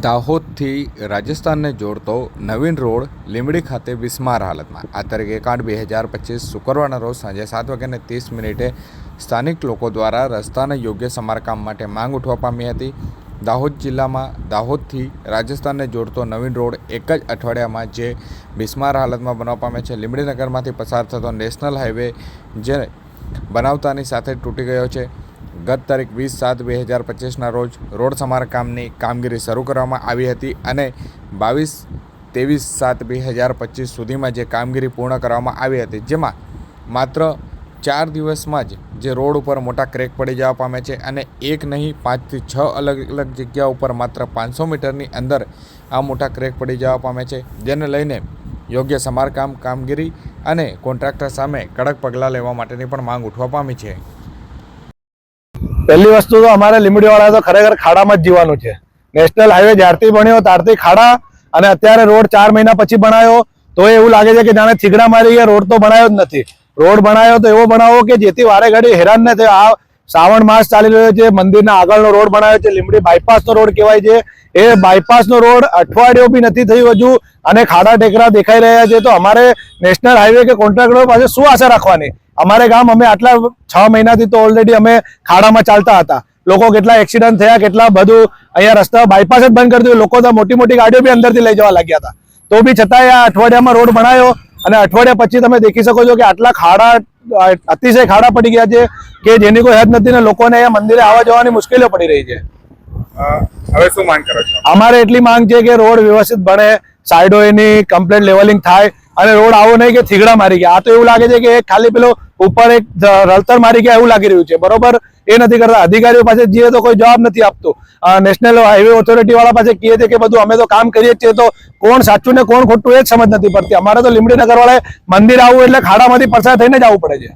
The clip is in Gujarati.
દાહોદથી રાજસ્થાનને જોડતો નવીન રોડ લીંબડી ખાતે બિસ્માર હાલતમાં. આ તારીખ એક બે હજાર પચીસ શુક્રવારના રોજ સાંજે સાત વાગ્યાને ત્રીસ મિનિટે સ્થાનિક લોકો દ્વારા રસ્તાને યોગ્ય સમારકામ માટે માંગ ઉઠવા પામી હતી. દાહોદ જિલ્લામાં દાહોદથી રાજસ્થાનને જોડતો નવીન રોડ એક જ અઠવાડિયામાં જે બિસ્માર હાલતમાં બનવા પામે છે. લીંબડી નગરમાંથી પસાર થતો નેશનલ હાઈવે જે બનાવતાની સાથે તૂટી ગયો છે. ગત તારીખ વીસ સાત બે હજાર પચીસના રોજ રોડ સમારકામની કામગીરી શરૂ કરવામાં આવી હતી અને બાવીસ ત્રેવીસ સાત બે હજાર પચીસ સુધીમાં જે કામગીરી પૂર્ણ કરવામાં આવી હતી, જેમાં માત્ર ચાર દિવસમાં જ જે રોડ ઉપર મોટા ક્રેક પડી જવા પામે છે અને એક નહીં, પાંચથી છ અલગ અલગ જગ્યા ઉપર માત્ર પાંચસો મીટરની અંદર આ મોટા ક્રેક પડી જવા પામે છે, જેને લઈને યોગ્ય સમારકામ, કામગીરી અને કોન્ટ્રાક્ટર સામે કડક પગલાં લેવા માટેની પણ માંગ ઉઠવા પામી છે. પહેલી વસ્તુ તો અમારે લીંબડીવાળા તો ખરેખર ખાડામાં જ જીવાનું છે. નેશનલ હાઈવે જ્યારથી બન્યો ત્યારથી ખાડા અને અત્યારે રોડ ચાર મહિના પછી બનાવ્યો તો એવું લાગે છે કે જાણે થીગડા મારી ગયા, રોડ તો બનાવ્યો જ નથી. રોડ બનાવ્યો તો એવો બનાવો કે જેથી વારે ઘડી હેરાન ન આ શ્રાવણ માસ ચાલી રહ્યો છે, મંદિરના આગળનો રોડ બનાવ્યો છે, લીંબડી બાયપાસનો રોડ કહેવાય છે. એ બાયપાસનો રોડ અઠવાડિયો બી નથી થયું હજુ અને ખાડા ટેકરા દેખાઈ રહ્યા છે. તો અમારે નેશનલ હાઈવે કે કોન્ટ્રાક્ટરો પાસે શું આશા રાખવાની? અમારે ગામ અમે આટલા છ મહિનાથી તો ઓલરેડી અમે ખાડામાં ચાલતા હતા. લોકો કેટલા એક્સિડન્ટ થયા કેટલા બધું અહીંયા રસ્તા બાયપાસ જ બંધ કરી દીધું. લોકો તો મોટી મોટી ગાડીઓ બી અંદરથી લઈ જવા લાગ્યા હતા. તો બી છતાંય આ અઠવાડિયામાં રોડ બનાવ્યો અને અઠવાડિયા પછી તમે દેખી શકો છો કે આટલા ખાડા અતિશય ખાડા પડી ગયા છે કે જેની કોઈ હદ નથી ને લોકોને અહીંયા મંદિરે આવવા જવાની મુશ્કેલીઓ પડી રહી છે. હવે શું માંગ કરો છો? અમારે એટલી માંગ છે કે રોડ વ્યવસ્થિત બને સાઈડો એની કમ્પ્લેટ લેવલિંગ થાય અને રોડ આવો નહીં કે થીગડા મારી ગયા. આ તો એવું લાગે છે કે એક ખાલી પેલો ઉપર એક રળતર મારી ગયા એવું લાગી રહ્યું છે. બરોબર? એ નથી કરતા. અધિકારીઓ પાસે જઈએ તો કોઈ જવાબ નથી આપતો. નેશનલ હાઈવે ઓથોરિટી વાળા પાસે કહે છે કે બધું અમે તો કામ કરીએ છીએ, તો કોણ સાચું ને કોણ ખોટું એ જ સમજ નથી પડતી. અમારે તો લીમડી નગર વાળાએ મંદિર આવવું એટલે ખાડામાંથી પસાર થઈને જ આવવું પડે છે.